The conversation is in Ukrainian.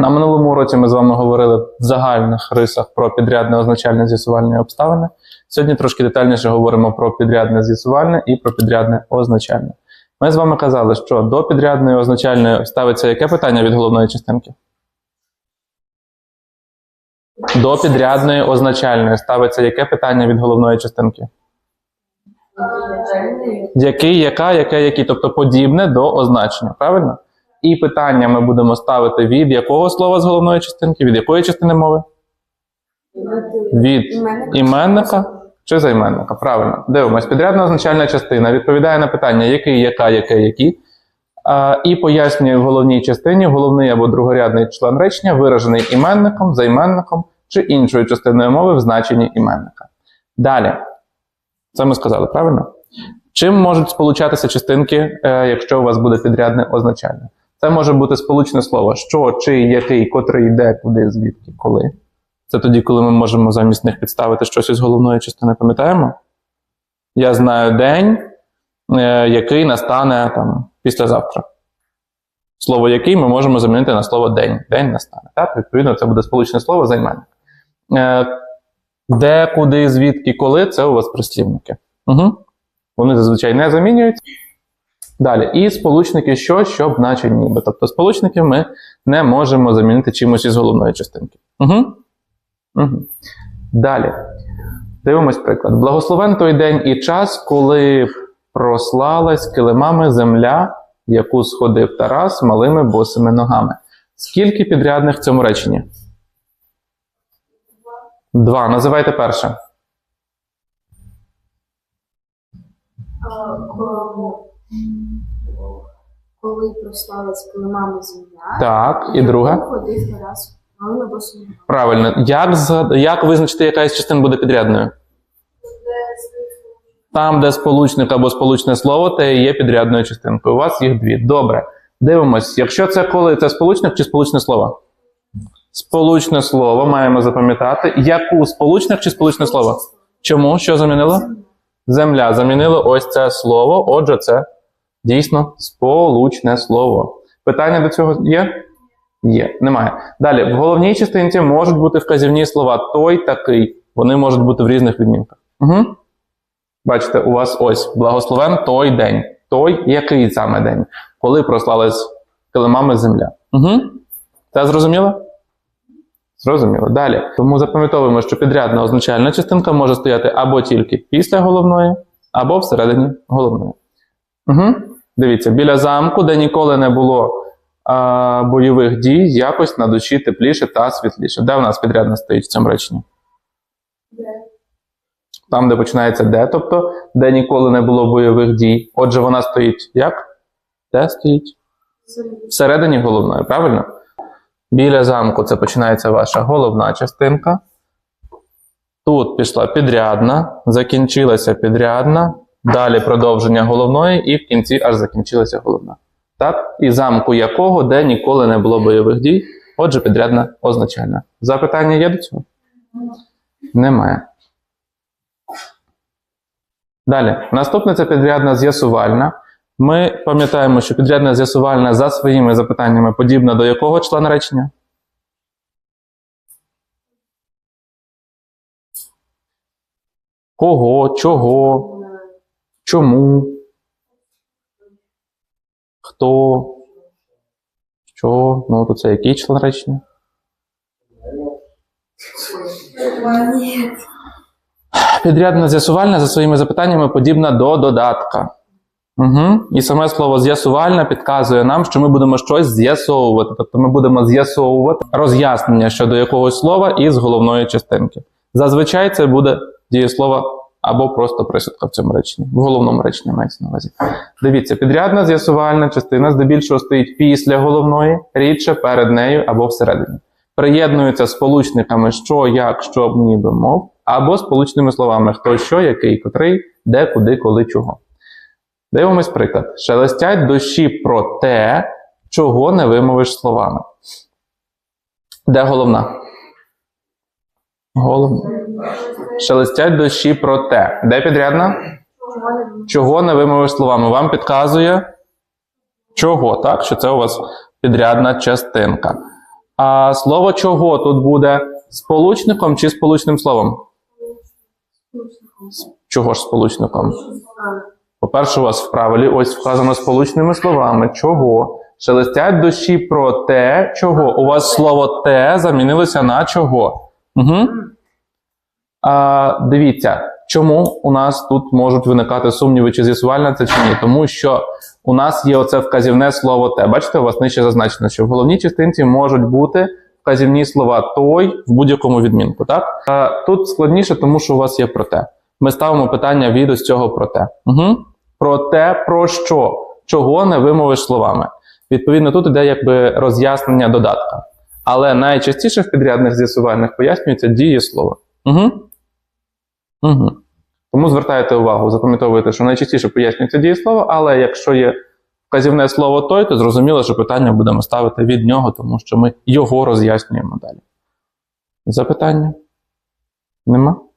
На минулому уроці ми з вами говорили в загальних рисах про підрядне означальне з'ясувальне обставини. Сьогодні трошки детальніше говоримо про підрядне з'ясувальне і про підрядне означальне. Ми з вами казали, що до підрядної означальної ставиться яке питання від головної частинки? До підрядної означальної ставиться яке питання від головної частинки? Який, яка, яке, який, тобто подібне до означення, правильно? І питання ми будемо ставити від якого слова з головної частинки? Від якої частини мови? Від іменника чи займенника? Правильно. Дивимось. Підрядна означальна частина відповідає на питання, який, яка, яке, які. А, і пояснює в головній частині головний або другорядний член речення, виражений іменником, займенником чи іншою частиною мови в значенні іменника. Далі. Це ми сказали, правильно? Чим можуть сполучатися частинки, е, якщо у вас буде підрядне означальне? Це може бути сполучне слово що, чи, який, котрий, де, куди, звідки, коли. Це тоді, коли ми можемо замість них підставити щось із головної частини, пам'ятаємо? Я знаю день, е, який настане там, післязавтра. Слово який ми можемо замінити на слово день. День настане. Так? Відповідно, це буде сполучне слово займенник. Е, де, куди, звідки, коли це у вас прислівники. Угу. Вони зазвичай не замінюються. Далі. І сполучники що, щоб, наче ніби. Тобто сполучників ми не можемо замінити чимось із головної частинки. Угу. Угу. Далі. Дивимось приклад. Благословен той день і час, коли прослалась килимами земля, яку сходив Тарас малими босими ногами. Скільки підрядних в цьому реченні? Два. Називайте перше. Коли- Коли прослалась килимами земля, Так. І малими босими ногами. Правильно. Як, згад- як визначити, яка із частин буде підрядною? Там, де сполучник або сполучне слово, те і є підрядною частинкою. У вас їх дві. Добре. Дивимось, якщо це коли це сполучник чи сполучне слово? Сполучне слово маємо запам'ятати. Яку сполучник чи сполучне слово? Чому? Що замінило? Земля замінило ось це слово. Отже, це дійсно сполучне слово. Питання до цього є? Є, немає. Далі, в головній частинці можуть бути вказівні слова той, такий. Вони можуть бути в різних відмінках. Угу. Бачите, у вас ось благословен той день. Той, який саме день, коли прослалась килимами земля. Угу. Це зрозуміло? Зрозуміло. Далі. Тому запам'ятовуємо, що підрядна означальна частинка може стояти або тільки після головної, або всередині головної. Угу. Дивіться, біля замку, де ніколи не було а, бойових дій, якось на душі тепліше та світліше. Де в нас підрядна стоїть в цьому реченні? Там, де починається де, тобто де ніколи не було бойових дій. Отже, вона стоїть як? Де стоїть? Всередині головної, правильно? Біля замку це починається ваша головна частинка. Тут пішла підрядна, закінчилася підрядна, далі продовження головної, і в кінці аж закінчилася головна. Так? І замку якого, де ніколи не було бойових дій. Отже, підрядна означальна. Запитання є до цього? Немає. Далі. Наступне це підрядна з'ясувальна. Ми пам'ятаємо, що підрядна з'ясувальна за своїми запитаннями подібна до якого члена речення? Кого, чого, чому, хто, що, ну то це який член речення? Підрядна з'ясувальна за своїми запитаннями подібна до додатка. Угу. І саме слово з'ясувальна підказує нам, що ми будемо щось з'ясовувати. Тобто ми будемо з'ясовувати роз'яснення щодо якогось слова із головної частинки. Зазвичай це буде дієслово або просто присудка в цьому реченні. В головному реченні мається на увазі. Дивіться, підрядна з'ясувальна частина здебільшого стоїть після головної, рідше перед нею або всередині. Приєднуються сполучниками що, як, що, ніби, мов, або сполучними словами хто, що, який, котрий, де, куди, коли, чого. Дивимось приклад. Шелестять дощі про те, чого не вимовиш словами. Де головна? Головна. Шелестять дощі про те. Де підрядна? Чого не вимовиш словами? Вам підказує чого, так? Що це у вас підрядна частинка. А слово чого тут буде сполучником чи сполучним словом? Чого ж сполучником? По-перше, у вас в правилі ось вказано сполучними словами. Чого? Шелестять дощі про те, чого. У вас слово те замінилося на чого. Угу. А, дивіться, чому у нас тут можуть виникати сумніви, чи з'ясувальне це чи ні? Тому що у нас є оце вказівне слово те. Бачите, у вас нижче зазначено, що в головній частинці можуть бути вказівні слова той в будь-якому відмінку. Так? А, тут складніше, тому що у вас є проте. Ми ставимо питання від ось цього проте. Угу. Про те, про що, чого не вимовиш словами. Відповідно, тут іде якби роз'яснення додатка. Але найчастіше в підрядних з'ясувальних пояснюється дієслово. Угу. Угу. Тому звертайте увагу, запам'ятовуйте, що найчастіше пояснюється дієслово, але якщо є вказівне слово той, то зрозуміло, що питання будемо ставити від нього, тому що ми його роз'яснюємо далі. Запитання? Нема?